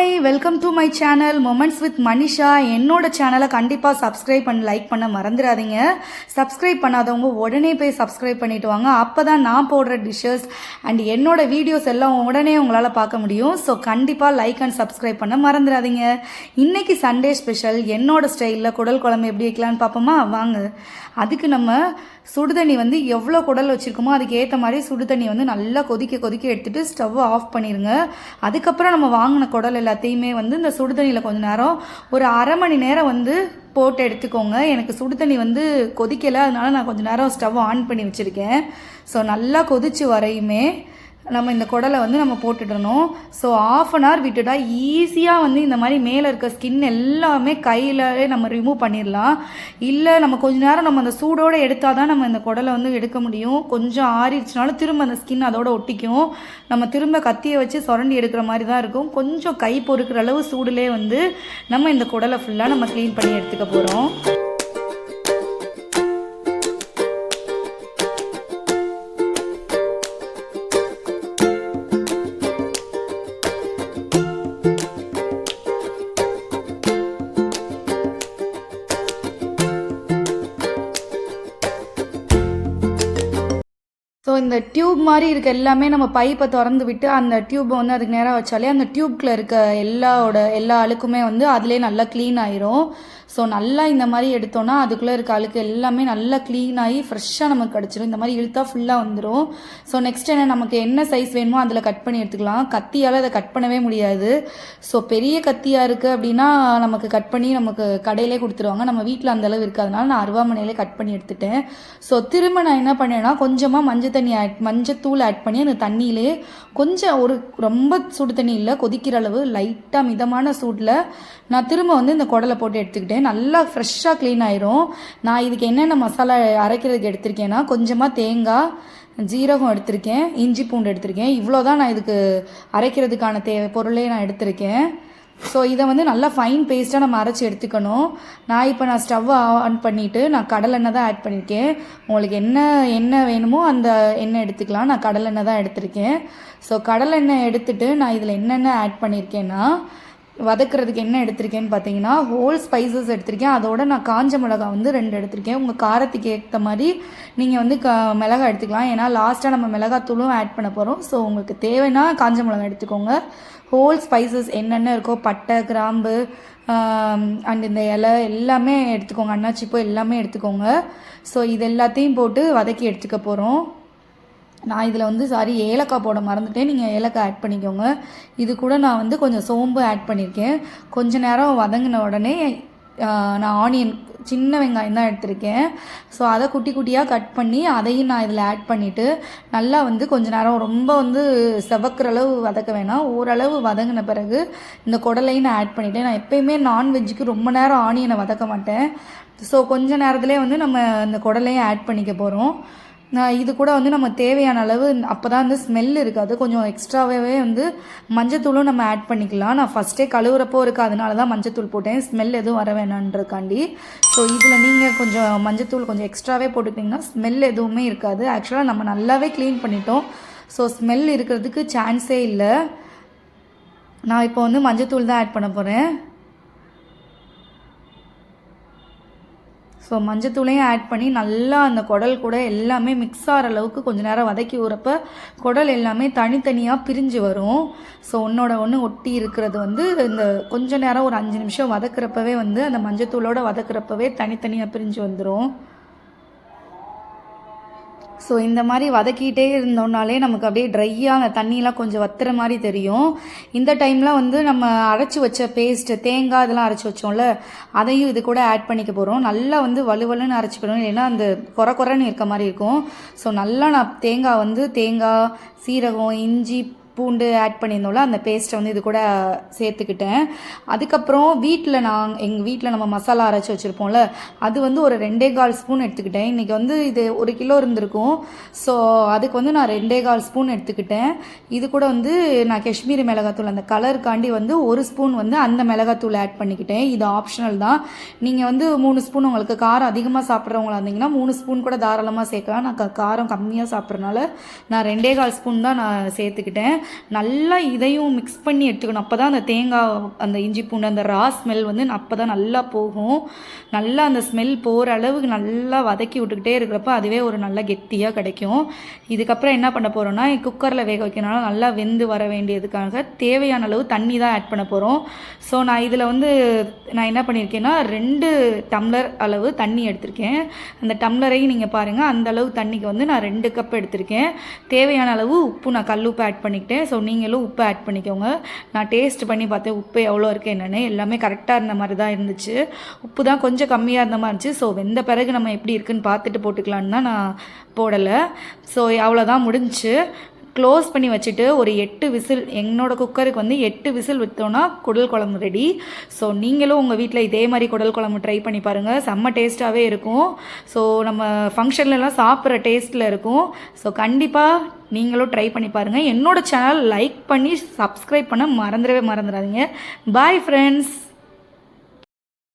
Hi welcome to my channel moments with Manisha என்னோட சேனலை கண்டிப்பாக சப்ஸ்கிரைப் பண்ணி லைக் பண்ண மறந்துடாதீங்க. சப்ஸ்கிரைப் பண்ணாதவங்க உடனே போய் சப்ஸ்கிரைப் பண்ணிட்டு வாங்க. அப்போ தான் நான் போடுற டிஷ்ஷஸ் அண்ட் என்னோட வீடியோஸ் எல்லாம் உடனே உங்களால் பார்க்க முடியும். ஸோ கண்டிப்பாக லைக் அண்ட் சப்ஸ்கிரைப் பண்ண மறந்துடாதீங்க. இன்னைக்கு சண்டே ஸ்பெஷல் என்னோட ஸ்டைலில் குடல் குழம்பு எப்படி வைக்கலான்னு பார்ப்போமா? வாங்க. அதுக்கு நம்ம சுடுதண்ணி வந்து எவ்வளோ குடல் வச்சுருக்கோமோ அதுக்கு ஏற்ற மாதிரி சுடுதண்ணி வந்து நல்லா கொதிக்க கொதிக்க எடுத்துகிட்டு ஸ்டவ் ஆஃப் பண்ணிடுங்க அதுக்கப்புறம் நம்ம வாங்கின குடல் எல்லாத்தையுமே வந்து இந்த சுடுதண்ணியில் கொஞ்ச நேரம் ஒரு அரை மணி நேரம் வந்து போட்டு எடுத்துக்கோங்க. எனக்கு சுடுதண்ணி வந்து கொதிக்கலை. அதனால நான் கொஞ்ச நேரம் ஸ்டவ் ஆன் பண்ணி வச்சுருக்கேன். ஸோ நல்லா கொதிச்சு வரையுமே நம்ம இந்த குடலை வந்து நம்ம போட்டுடணும். ஸோ ஆஃப் அன் ஹவர் விட்டுட்டா ஈஸியாக வந்து இந்த மாதிரி மேலே இருக்க ஸ்கின் எல்லாமே கையிலே நம்ம ரிமூவ் பண்ணிடலாம். இல்லை நம்ம கொஞ்ச நேரம் நம்ம அந்த சூடோடு எடுத்தால் தான் நம்ம இந்த குடலை வந்து எடுக்க முடியும். கொஞ்சம் ஆறிடுச்சுனாலும் திரும்ப அந்த ஸ்கின் அதோட ஒட்டிக்கும். நம்ம திரும்ப கத்தியை வச்சு சுரண்டி எடுக்கிற மாதிரி தான் இருக்கும். கொஞ்சம் கை பொறுக்கிற அளவு சூடுலே வந்து நம்ம இந்த குடலை ஃபுல்லாக நம்ம க்ளீன் பண்ணி எடுத்துக்க போகிறோம் ஸோ இந்த டியூப் மாதிரி இருக்க எல்லாமே நம்ம பைப்பை திறந்து விட்டு அந்த டியூப்பை வந்து அதுக்கு நேராக வச்சாலே அந்த டியூப்குள்ள இருக்க எல்லாவோட எல்லா அழுக்குமே வந்து அதிலே நல்லா க்ளீன் ஆயிரும். ஸோ நல்லா இந்த மாதிரி எடுத்தோன்னா அதுக்குள்ளே இருக்க அழுக்கு எல்லாமே நல்லா க்ளீன் ஆகி ஃப்ரெஷ்ஷாக நமக்கு கிடச்சிடும் இந்த மாதிரி இழுத்தா ஃபுல்லாக வந்துடும் ஸோ நெக்ஸ்ட் என்ன நமக்கு என்ன சைஸ் வேணுமோ அதில் கட் பண்ணி எடுத்துக்கலாம். கத்தியால் அதை கட் பண்ணவே முடியாது. ஸோ பெரிய கத்தியாக இருக்குது அப்படின்னா நமக்கு கட் பண்ணி நமக்கு கடையிலே கொடுத்துருவாங்க. நம்ம வீட்டில் அந்தளவு இருக்காதனால நான் அருவாமனையிலே கட் பண்ணி எடுத்துட்டேன். ஸோ திரும்ப நான் என்ன பண்ணேன்னா கொஞ்சமாக மஞ்சள் தண்ணி ஆட் மஞ்சத்தூள் ஆட் பண்ணி அந்த தண்ணியிலே கொஞ்சம் ஒரு ரொம்ப சுடு தண்ணி இல்லை கொதிக்கிற அளவு லைட்டாக மிதமான சூடில் நான் திரும்ப வந்து இந்த குடலை போட்டு எடுத்துக்கிட்டேன். நல்லா ஃப்ரெஷ்ஷாக க்ளீன் ஆயிரும். நான் இதுக்கு என்னென்ன மசாலா அரைக்கிறதுக்கு எடுத்திருக்கேன்னா கொஞ்சமாக தேங்காய் ஜீரகம் எடுத்திருக்கேன் இஞ்சி பூண்டு எடுத்திருக்கேன். இவ்வளோ தான் நான் இதுக்கு அரைக்கிறதுக்கான தேவை பொருளே நான் எடுத்திருக்கேன். ஸோ இதை வந்து நல்லா ஃபைன் பேஸ்ட்டாக நம்ம அரைச்சி எடுத்துக்கணும். நான் இப்போ நான் ஸ்டவ் ஆன் பண்ணிவிட்டு நான் கடலெண்ணெய் தான் ஆட் பண்ணியிருக்கேன் உங்களுக்கு என்ன எண்ணெய் வேணுமோ அந்த எண்ணெய் எடுத்துக்கலாம். நான் கடலெண்ணெய் தான் எடுத்திருக்கேன். ஸோ கடலெண்ணெய் எடுத்துட்டு நான் இதில் என்னென்ன ஆட் பண்ணியிருக்கேன்னா வதக்குறதுக்கு என்ன எடுத்திருக்கேன்னு பார்த்தீங்கன்னா ஹோல் ஸ்பைசஸ் எடுத்திருக்கேன். அதோட நான் காஞ்ச மிளகா வந்து ரெண்டு எடுத்திருக்கேன். உங்கள் காரத்துக்கு ஏற்ற மாதிரி நீங்கள் வந்து க மிளகா எடுத்துக்கலாம். ஏன்னா லாஸ்ட்டாக நம்ம மிளகாத்தூளும் ஆட் பண்ண போகிறோம் ஸோ உங்களுக்கு தேவைன்னா காஞ்ச மிளகா எடுத்துக்கோங்க. ஹோல் ஸ்பைசஸ் என்னென்ன இருக்கோ பட்டை கிராம்பு அண்ட் இந்த இலை எல்லாமே எடுத்துக்கோங்க. அன்னாச்சிப்பூ எல்லாமே எடுத்துக்கோங்க. ஸோ இது எல்லாத்தையும் போட்டு வதக்கி எடுத்துக்க போகிறோம் நான் இதில் வந்து சாரி ஏலக்காய் போட மறந்துட்டேன். நீங்கள் ஏலக்காய் ஆட் பண்ணிக்கோங்க. இது கூட நான் வந்து கொஞ்சம் சோம்பு ஆட் பண்ணியிருக்கேன் கொஞ்ச நேரம் வதங்கின உடனே நான் ஆனியன் சின்ன வெங்காயம் தான் எடுத்திருக்கேன். ஸோ அதை குட்டி குட்டியாக கட் பண்ணி அதையும் நான் இதில் ஆட் பண்ணிவிட்டு நல்லா வந்து கொஞ்ச நேரம் ரொம்ப வந்து செவக்கிற அளவு வதக்க வேணாம். ஓரளவு வதங்கின பிறகு இந்த குடலையும் நான் ஆட் பண்ணிட்டேன். நான் எப்பயுமே நான்வெஜ்ஜுக்கு ரொம்ப நேரம் ஆனியனை வதக்க மாட்டேன். ஸோ கொஞ்ச நேரத்துலேயே வந்து நம்ம இந்த குடலையும் ஆட் பண்ணிக்க போகிறோம் இது கூட வந்து நம்ம தேவையான அளவு அப்போ தான் வந்து ஸ்மெல் இருக்காது கொஞ்சம் எக்ஸ்ட்ராவே வந்து மஞ்சத்தூளும் நம்ம ஆட் பண்ணிக்கலாம். நான் ஃபஸ்ட்டே கழுவுறப்போ இருக்கு. அதனால தான் மஞ்சத்தூள் போட்டேன். ஸ்மெல் எதுவும் வர வேணான்றக்காண்டி ஸோ இதில் நீங்கள் கொஞ்சம் மஞ்சத்தூள் கொஞ்சம் எக்ஸ்ட்ராவே போட்டுக்கிட்டிங்கன்னா ஸ்மெல் எதுவுமே இருக்காது. ஆக்சுவலாக நம்ம நல்லாவே க்ளீன் பண்ணிட்டோம். ஸோ ஸ்மெல் இருக்கிறதுக்கு சான்ஸே இல்லை. நான் இப்போ வந்து மஞ்சத்தூள் தான் ஆட் பண்ண போகிறேன் ஸோ மஞ்சத்தூளையும் ஆட் பண்ணி நல்லா அந்த குடல் கூட எல்லாமே மிக்ஸ் ஆகிற அளவுக்கு கொஞ்சம் நேரம் வதக்கி ஊறப்ப குடல் எல்லாமே தனித்தனியாக பிரிஞ்சு வரும். ஸோ ஒன்றோட ஒன்று ஒட்டி இருக்கிறது வந்து இந்த கொஞ்சம் நேரம் ஒரு அஞ்சு நிமிஷம் வதக்குறப்பவே வந்து அந்த மஞ்சத்தூளோட வதக்குறப்பவே தனித்தனியாக பிரிஞ்சு வந்துடும் ஸோ இந்த மாதிரி வதக்கிட்டே இருந்தோம்னாலே நமக்கு அப்படியே ட்ரையாக அந்த தண்ணியெலாம் கொஞ்சம் வத்துற மாதிரி தெரியும். இந்த டைமில் வந்து நம்ம அரைச்சி வச்ச பேஸ்ட்டு தேங்காய் இதெல்லாம் அரைச்சி வச்சோம்ல அதையும் இது கூட ஆட் பண்ணிக்க போகிறோம் நல்லா வந்து வலுவலுன்னு அரைச்சிக்கணும். இல்லைன்னா அந்த குறை குறைன்னு இருக்க மாதிரி இருக்கும். ஸோ நல்லா நான் தேங்காய் வந்து தேங்காய் சீரகம் இஞ்சி பூண்டு ஆட் பண்ணியிருந்தோம்ல அந்த பேஸ்ட்டை வந்து இது கூட சேர்த்துக்கிட்டேன். அதுக்கப்புறம் வீட்டில் நான் எங்கள் வீட்டில் நம்ம மசாலா அரைச்சி வச்சுருப்போம்ல அது வந்து ஒரு ரெண்டே கால் ஸ்பூன் எடுத்துக்கிட்டேன். இன்றைக்கி வந்து இது ஒரு கிலோ இருந்திருக்கும். ஸோ அதுக்கு வந்து நான் ரெண்டே கால் ஸ்பூன் எடுத்துக்கிட்டேன். இது கூட வந்து நான் காஷ்மீரி மிளகாத்தூள் அந்த கலருக்காண்டி வந்து ஒரு ஸ்பூன் வந்து அந்த மிளகாத்தூள் ஆட் பண்ணிக்கிட்டேன். இது ஆப்ஷனல் தான். நீங்கள் வந்து மூணு ஸ்பூன் உங்களுக்கு காரம் அதிகமாக சாப்பிட்றவங்களா இருந்தீங்கன்னா மூணு ஸ்பூன் கூட தாராளமாக சேர்க்கலாம். நான் காரம் கம்மியாக சாப்பிட்றனால நான் ரெண்டே கால் ஸ்பூன் தான் நான் சேர்த்துக்கிட்டேன். நல்லா இதையும் மிக்ஸ் பண்ணி எடுத்துக்கணும். அப்போ தான் அந்த தேங்காய் அந்த இஞ்சி பூண்டு அந்த ரா ஸ்மெல் வந்து அப்போ தான் நல்லா போகும். நல்லா அந்த ஸ்மெல் போகிற அளவுக்கு நல்லா வதக்கி விட்டுக்கிட்டே இருக்கிறப்ப அதுவே ஒரு நல்ல கெட்டியாக கிடைக்கும். இதுக்கப்புறம் என்ன பண்ண போகிறோம்னா குக்கரில் வேக வைக்கணும்னா நல்லா வெந்து வர வேண்டியதுக்காக தேவையான அளவு தண்ணி தான் ஆட் பண்ண போகிறோம் ஸோ நான் இதில் வந்து நான் என்ன பண்ணியிருக்கேன்னா ரெண்டு டம்ளர் அளவு தண்ணி எடுத்திருக்கேன். அந்த டம்ளரையும் நீங்கள் பாருங்கள் அந்த அளவு தண்ணிக்கு வந்து நான் ரெண்டு கப் எடுத்திருக்கேன். தேவையான அளவு உப்பு நான் கல் உப்பு ஆட் பண்ணிக்கிட்டேன். ஸோ நீங்களும் உப்பு ஆட் பண்ணிக்கோங்க. நான் டேஸ்ட் பண்ணி பார்த்தேன். உப்பு எவ்வளோ இருக்குது என்னென்னு. எல்லாமே கரெக்டாக இருந்த மாதிரி தான் இருந்துச்சு. உப்பு தான் கொஞ்சம் கம்மியாக இருந்த மாதிரி இருந்துச்சு. ஸோ வெந்த பிறகு நம்ம எப்படி இருக்குன்னு பார்த்துட்டு போட்டுக்கலான்னு தான் நான் போடலை. ஸோ அவ்வளோதான் முடிஞ்சுச்சு. க்ளோஸ் பண்ணி வச்சுட்டு ஒரு எட்டு விசில் என்னோட குக்கருக்கு வந்து எட்டு விசில் விற்றோன்னா குடல் குழம்பு ரெடி ஸோ நீங்களும் உங்கள் வீட்டில் இதே மாதிரி குடல் குழம்பு ட்ரை பண்ணி பாருங்கள் செம்ம டேஸ்ட்டாகவே இருக்கும். ஸோ நம்ம ஃபங்க்ஷன்லலாம் சாப்பிட்ற டேஸ்ட்டில் இருக்கும். ஸோ கண்டிப்பாக நீங்களும் ட்ரை பண்ணி பாருங்கள் என்னோடய சேனல் லைக் பண்ணி சப்ஸ்கிரைப் பண்ண மறந்துடவே மறந்துடாதீங்க. Bye friends